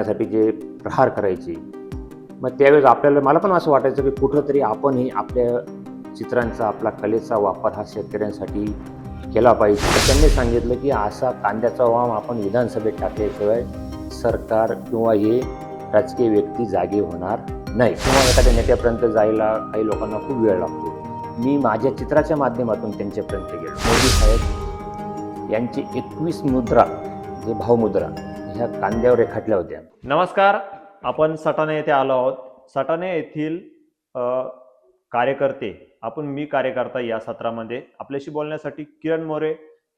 करण्यासाठी जे प्रहार करायचे मग त्यावेळेस आपल्याला मला पण असं वाटायचं की कुठंतरी आपणही आपल्या चित्रांचा आपला कलेचा वापर हा शेतकऱ्यांसाठी केला पाहिजे. तर त्यांनी सांगितलं की असा कांद्याचा वाम आपण विधानसभेत टाकल्याशिवाय सरकार किंवा हे राजकीय व्यक्ती जागे होणार नाही किंवा एखाद्या नेत्यापर्यंत जायला काही लोकांना खूप वेळ लागतो. मी माझ्या चित्राच्या माध्यमातून त्यांच्यापर्यंत गेलो. मोदी साहेब यांची एकवीस मुद्रा जे भावमुद्रा ह्या कांद्यावर रेखाटल्या होत्या. नमस्कार आपण सटाणे येथे आलो आहोत. सटाणे येथील कार्यकर्ते आपण मी कार्यकर्ता या सत्रामध्ये. आपल्याशी बोलण्यासाठी किरण मोरे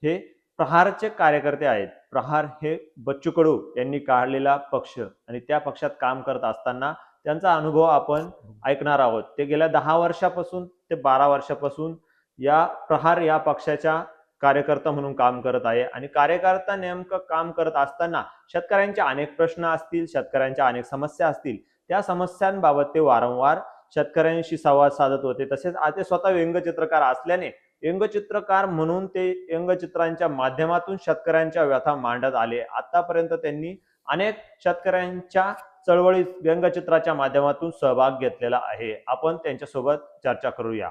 हे प्रहारचे कार्यकर्ते आहेत. प्रहार हे बच्चू कडू यांनी काढलेला पक्ष आणि त्या पक्षात काम करत असताना त्यांचा अनुभव आपण ऐकणार आहोत. ते गेल्या दहा वर्षापासून ते बारा वर्षापासून या प्रहार या पक्षाच्या कार्यकर्ता म्हणून काम करत आहे. आणि कार्यकर्ता नेमकं काम करत असताना शेतकऱ्यांचे अनेक प्रश्न असतील शेतकऱ्यांच्या अनेक समस्या असतील. त्या समस्यांबाबत ते वारंवार शेतकऱ्यांशी संवाद साधत होते. तसेच ते स्वतः व्यंगचित्रकार असल्याने व्यंगचित्रकार म्हणून ते व्यंगचित्रांच्या माध्यमातून शेतकऱ्यांच्या व्यथा मांडत आले. आतापर्यंत त्यांनी अनेक शेतकऱ्यांच्या चळवळीत व्यंगचित्राच्या माध्यमातून सहभाग घेतलेला आहे. आपण त्यांच्यासोबत चर्चा करूया.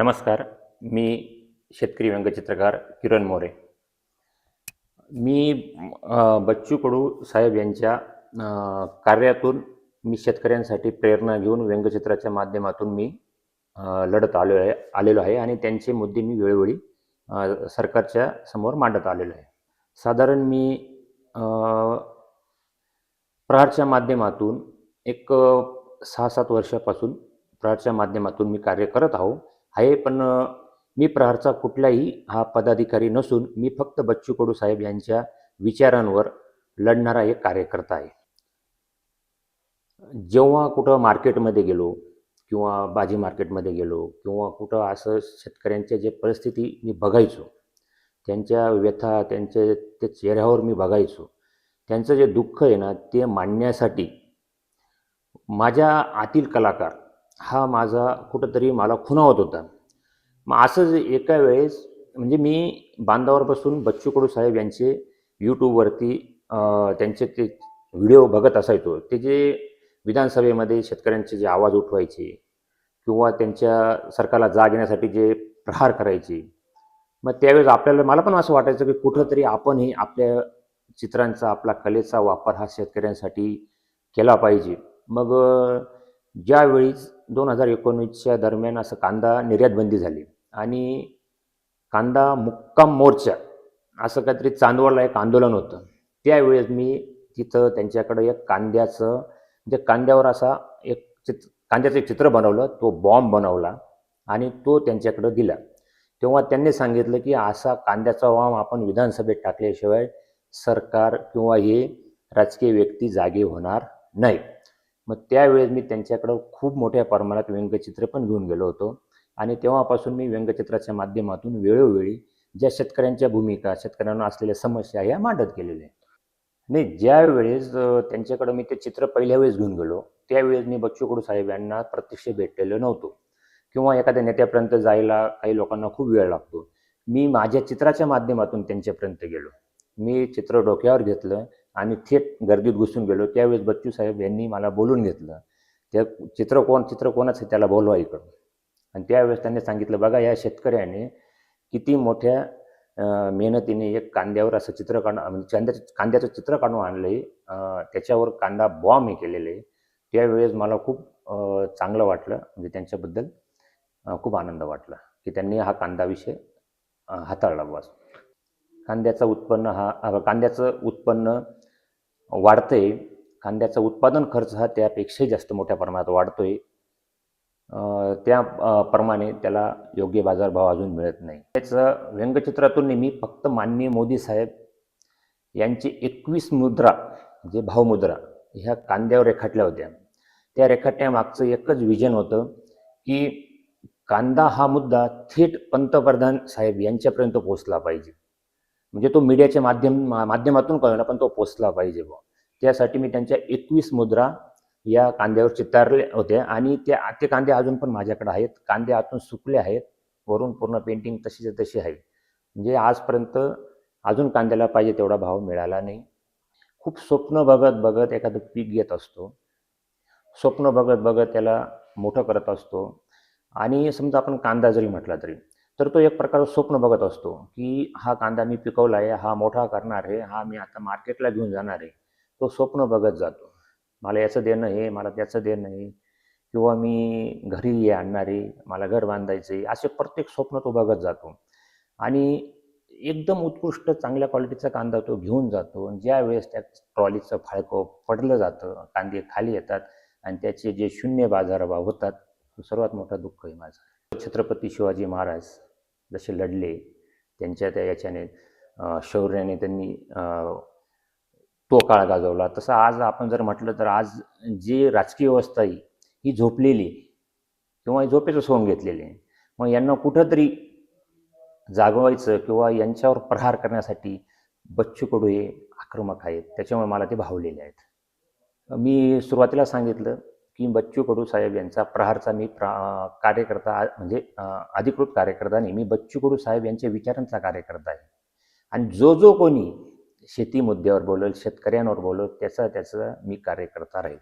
नमस्कार मी शेतकरी व्यंगचित्रकार किरण मोरे. मी बच्चू कडू साहेब यांच्या कार्यातून मी शेतकऱ्यांसाठी प्रेरणा घेऊन व्यंगचित्राच्या माध्यमातून मी लढत आलो आहे आलेलो आहे आणि त्यांचे मुद्दे मी वेळोवेळी सरकारच्या समोर मांडत आलेलो आहे. साधारण मी प्रहारच्या माध्यमातून एक सहा सात वर्षापासून प्रहारच्या माध्यमातून मी कार्य करत आहो. आहे पण मी प्रहारचा कुठलाही हा पदाधिकारी नसून मी फक्त बच्चू कडू साहेब यांच्या विचारांवर लढणारा एक कार्यकर्ता आहे. जेव्हा कुठं मार्केटमध्ये गेलो किंवा भाजी मार्केटमध्ये गेलो किंवा कुठं असं शेतकऱ्यांच्या जे परिस्थिती मी बघायचो त्यांच्या व्यथा त्यांच्या ते चेहऱ्यावर मी बघायचो त्यांचं जे दुःख आहे ना ते मांडण्यासाठी माझ्या आतील कलाकार हा माझा कुठंतरी मला खुणावत होता मग असंच एका वेळेस म्हणजे मी बांधावर बसून बच्चू कडू साहेब यांचे यूट्यूबवरती त्यांचे ते व्हिडिओ बघत असायचो. ते जे विधानसभेमध्ये शेतकऱ्यांचे जे आवाज उठवायचे किंवा त्यांच्या सरकारला जाग येण्यासाठी जे प्रहार करायचे. मग त्यावेळेस आपल्याला मला पण असं वाटायचं की कुठंतरी आपणही आपल्या चित्रांचा आपला कलेचा वापर हा शेतकऱ्यांसाठी केला पाहिजे. मग ज्यावेळीच दोन हजार एकोणीसच्या दरम्यान असं कांदा निर्यात बंदी झाली आणि कांदा मुक्काम मोर्चा असं काहीतरी चांदवडला एक आंदोलन होतं. त्यावेळेस मी तिथं त्यांच्याकडं एक कांद्याचं म्हणजे कांद्यावर असा एक चित्र कांद्याचं एक चित्र बनवलं तो बॉम्ब बनवला आणि तो त्यांच्याकडं दिला. तेव्हा त्यांनी सांगितलं की असा कांद्याचा वाम आपण विधानसभेत टाकल्याशिवाय सरकार किंवा हे राजकीय व्यक्ती जागे होणार नाही. मग त्यावेळेस मी त्यांच्याकडं खूप मोठ्या प्रमाणात व्यंगचित्र पण घेऊन गेलो होतो. आणि तेव्हापासून मी व्यंगचित्राच्या माध्यमातून वेळोवेळी ज्या शेतकऱ्यांच्या भूमिका शेतकऱ्यांना असलेल्या समस्या ह्या मांडत गेलेल्या आहेत नाही ज्यावेळेस त्यांच्याकडं मी ते चित्र पहिल्या वेळेस घेऊन गेलो त्यावेळेस मी बच्चू कडू साहेब यांना प्रत्यक्ष भेटलेलो नव्हतो. किंवा एखाद्या नेत्यापर्यंत जायला काही लोकांना खूप वेळ लागतो. मी माझ्या चित्राच्या माध्यमातून त्यांच्यापर्यंत गेलो. मी चित्र डोक्यावर घेतलं. आणि थेट गर्दीत घुसून गेलो. त्यावेळेस बच्चू साहेब यांनी मला बोलून घेतलं. त्या चित्र कोण चित्र आहे त्याला बोलवा इकडं आणि त्यावेळेस त्यांनी सांगितलं बघा या शेतकऱ्याने किती मोठ्या मेहनतीने एक कांद्यावर असं चित्र काढून म्हणजे कांद्याचं कांद्याचं चित्र काढून आणलं आहे त्याच्यावर कांदा बॉम्ब हे केलेले आहे. त्यावेळेस मला खूप चांगलं वाटलं. म्हणजे त्यांच्याबद्दल खूप आनंद वाटला की त्यांनी हा कांदा विषय हाताळला बस कांद्याचं उत्पन्न हा कांद्याचं उत्पन्न वाढतंय कांद्याचा उत्पादन खर्च हा त्यापेक्षाही जास्त मोठ्या प्रमाणात वाढतोय. आहे त्या प्रमाणे त्याला योग्य बाजारभाव अजून मिळत नाही. त्याचं व्यंगचित्रातून नेहमी फक्त माननीय मोदी साहेब यांची एकवीस मुद्रा जे भावमुद्रा ह्या कांद्यावर रेखाटल्या होत्या. त्या रेखाटण्यामागचं एकच विजन होतं की कांदा हा मुद्दा थेट पंतप्रधान साहेब यांच्यापर्यंत पोहोचला पाहिजे. म्हणजे तो मीडियाच्या माध्यम मा- माध्यमातून कळला पण तो पोचला पाहिजे बुवा. त्यासाठी मी त्यांच्या एकवीस मुद्रा या कांद्यावर चितारले होत्या आणि त्या ते कांदे अजून पण माझ्याकडे आहेत. कांदे आतून सुकले आहेत. वरून पूर्ण पेंटिंग तशीच तशी आहे. म्हणजे आजपर्यंत अजून कांद्याला पाहिजे तेवढा भाव मिळाला नाही. खूप स्वप्न बघत बघत एखादं पीक घेत असतो. स्वप्न बघत बघत त्याला मोठं करत असतो. आणि समजा आपण कांदा जरी म्हटला तरी तर तो एक प्रकारचं स्वप्न बघत असतो की हा कांदा मी पिकवला आहे हा मोठा करणार आहे हा मी आता मार्केटला घेऊन जाणार आहे. तो स्वप्न बघत जातो. मला याचं देणं आहे मला त्याचं देणं आहे. किंवा मी घरी हे आणणार आहे मला घर बांधायचं आहे असे प्रत्येक स्वप्न तो बघत जातो. आणि एकदम उत्कृष्ट चांगल्या क्वालिटीचा कांदा तो घेऊन जातो. ज्या वेळेस त्या ट्रॉलीचं फाळकं पडलं जातं कांदे खाली येतात आणि त्याचे जे शून्य बाजारभाव होतात तो सर्वात मोठा दुःख आहे माझं. छत्रपती शिवाजी महाराज जसे लढले त्यांच्या त्या याच्याने शौर्याने त्यांनी तो काळ गाजवला. तसं आज आपण जर म्हटलं तर आज जी राजकीय व्यवस्था आहे ही झोपलेली आहे किंवा झोपेचं सोंग घेतलेली आहे. मग यांना कुठंतरी जागवायचं किंवा यांच्यावर प्रहार करण्यासाठी बच्चू कडू हे आक्रमक आहेत त्याच्यामुळे मला ते भावलेले आहेत. मी सुरुवातीला सांगितलं की बच्चू कडू साहेब यांचा प्रहारचा मी प्रा कार्यकर्ता आ- म्हणजे अधिकृत कार्यकर्ता नाही मी बच्चू कडू साहेब यांच्या विचारांचा कार्यकर्ता आहे. आणि जो जो कोणी शेती मुद्द्यावर बोलेल शेतकऱ्यांवर बोलेल त्याचा त्याचा मी कार्यकर्ता राहील.